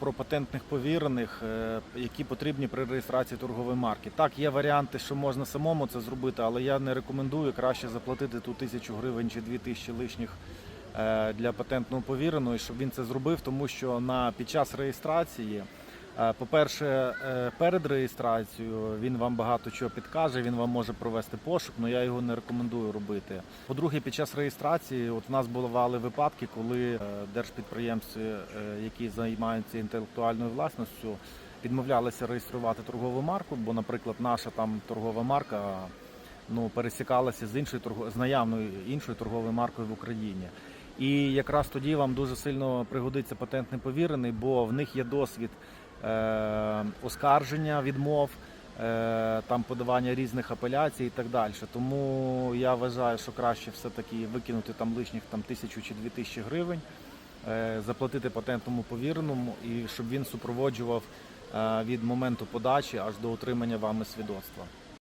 Про патентних повірених, е, які потрібні при реєстрації торгової марки. Так, є варіанти, що можна самому це зробити, але я не рекомендую краще заплатити ту тисячу гривень чи дві тисячі лишніх е, для патентного повіреного, щоб він це зробив, тому що на під час реєстрації. Е, По-перше, е, перед реєстрацією він вам багато чого підкаже, він вам може провести пошук, але я його не рекомендую робити. По-друге, під час реєстрації от в нас бували випадки, коли е, держпідприємці, які займаються інтелектуальною власністю, відмовлялися реєструвати торгову марку, бо, наприклад, наша там торгова марка ну, пересікалася з іншою з наявною іншою торговою маркою в Україні. І якраз тоді вам дуже сильно пригодиться патентний повірений, бо в них є досвід оскарження відмов, е, там подавання різних апеляцій і так далі. Тому я вважаю, що краще все-таки викинути там лишніх там тисячу чи дві тисячі гривень, е, заплатити патентному повіреному і щоб він супроводжував е, від моменту подачі аж до отримання вами свідоцтва.